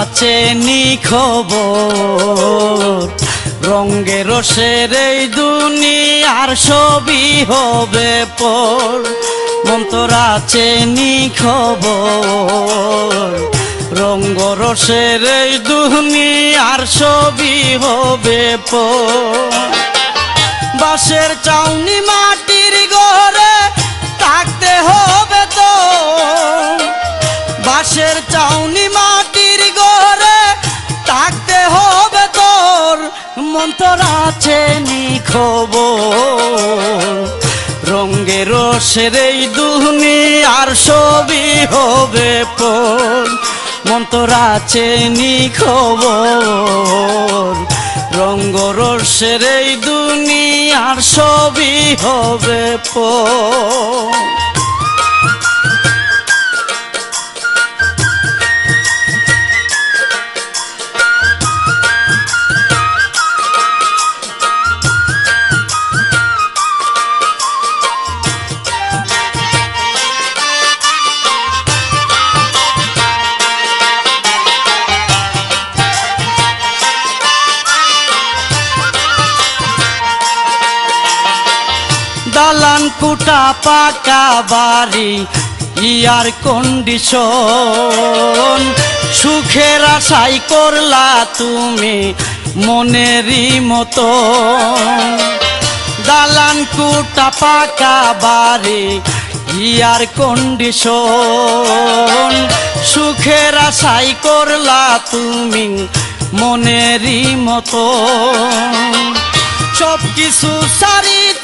আছে নিখবর। রঙ্গে রসের এই দুনিয়ার ছবি হবে পর। মন্তর আছে নিখবর। রঙ্গ রসের এই দুনিয়ার ছবি হবে পর। বাঁশের চাউনি মাটির ঘরে মন্তর আছে নিখবর রঙ্গে রসের এই দুনিয়ার ছবি হবে পর। মন্তর আছে নিখবর রঙ্গ রসের এই দুনিয়ার ছবি হবে পর। দালান কুটা পাকা বাড়ি ইয়ার কন্ডিশন সুখের আশাই করলা তুমি মনেরই মতো দালান কুটা পাকা বাড়ি ইয়ার কন্ডিশন সুখের আশাই করলা তুমি মনেরই মতো সব কিছু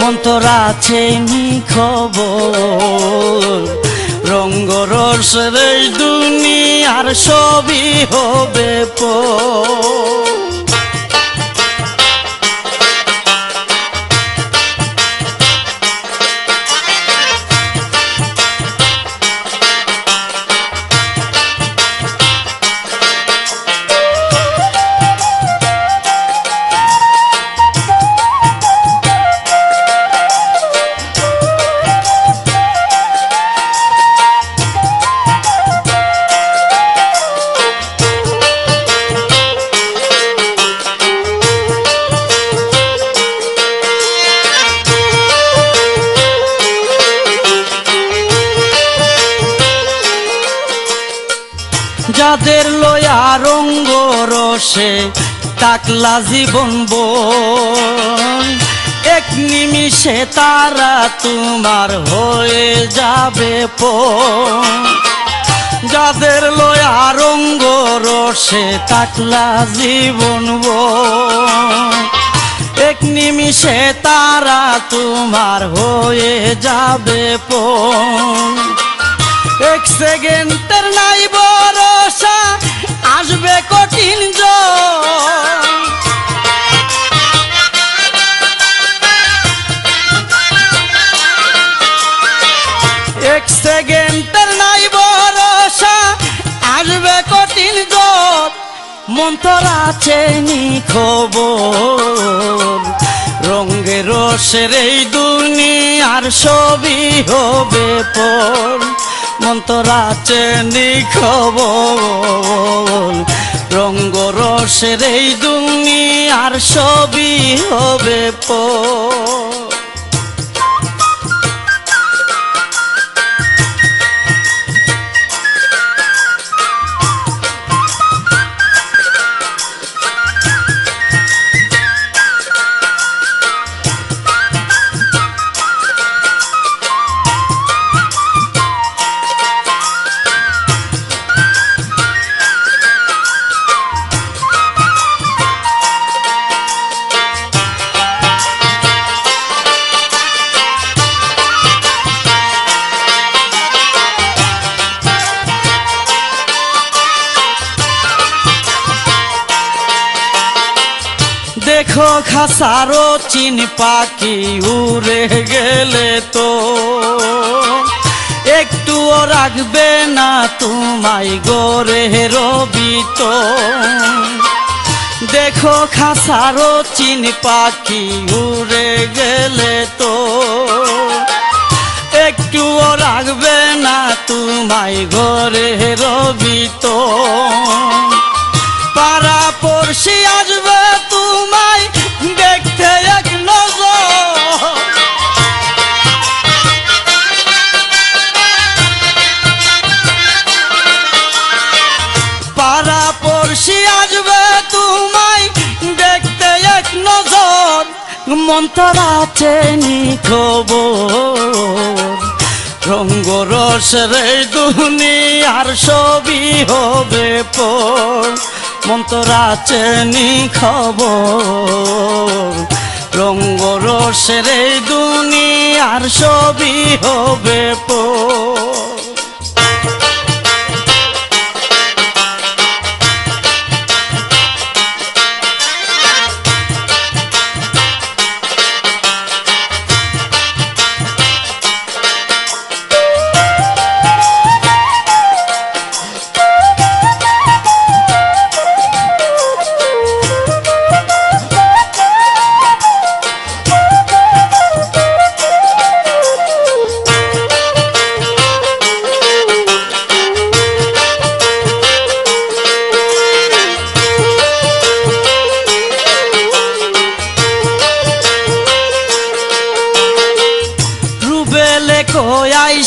মন্তর আছে নিখবর রঙ্গ রসের এই দুনিয়ার সবই হবে পর। যাদের লয়া রঙ্গ রসে তাকলা জীবন বন। এক নিমিষে তারা তোমার হয়ে যাবে পণ যাদের লয়া রঙ্গ রসে তাকলা জীবন বন। এক নিমিষে তারা তোমার হয়ে যাবে পণ এক সেকেন্ডের নাই মন্তর আছে নিখবর রঙ্গে রসের এই দুনিয়ার ছবি হবে পর। মন্তর আছে নিখবর রঙ্গ রসের এই দুনিয়ার ছবি হবে পর। দেখো খাসারো চিন পাখি উড়ে গেলে তো। একটুও রাখবে না তোমায় গোরে রবি তো। দেখো খাসারো চিন পাখি উড়ে গেলে তো। একটুও রাখবে না তোমায় ঘরে রবি তো। মন্তর আছে নি খবর রঙ্গ রসের দুনিয়ার সবই হবে পর। মন্তর আছে নি খবর রঙ্গ দুনি দুনিয়ার সবই হবে পর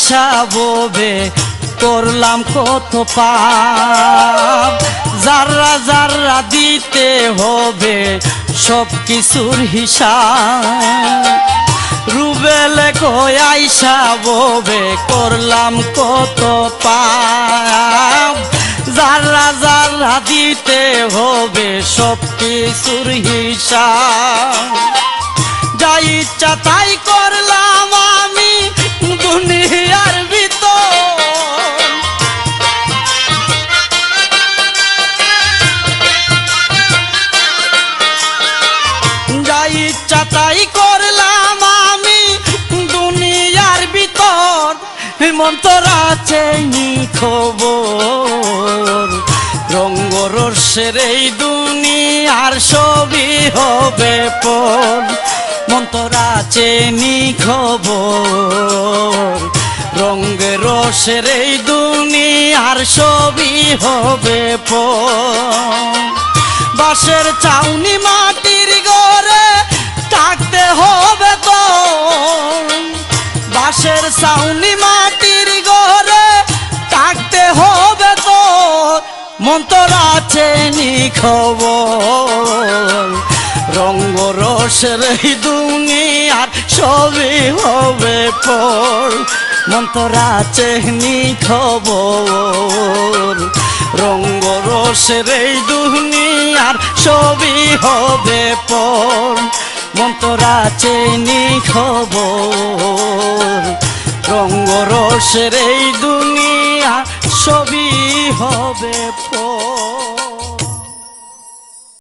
আইসা করলাম কত পাপ। যাররা যাররা দিতে হবে, সব কিছুর হিসাব। রুবেলে আইসা ববে করলাম কত পাপ। যাররা যাররা দিতে হবে, সব কিছুর হিসাব। যা ইচ্ছা তাই করলাম দুনিয়ার ভিতর। যা ইচ্ছা করলাম আমি দুনিয়ার ভিতর। মন্তর আছে নি খবর রঙ্গরসের এই দুনিয়ার ছবি হবে পর। মন্তর আছে নি খবর রসের এই দুনিয়ার ছবি হবে পর বাঁশের চাউনি মাটির গড়ে থাকতে হবে তো বাঁশের চাউনি মাটির গড়ে থাকতে হবে তো মন্তর আছে নি খবর। রঙ্গ রসের দুনিয়ার ছবি হবে পর মন্তর চেহনি খবর, রঙ্গ রসের এই দুনিয়ার ছবি হবে পর। মন্তর আছে নি খবর, রঙ্গ রসের এই দুনিয়া ছবি হবে পর।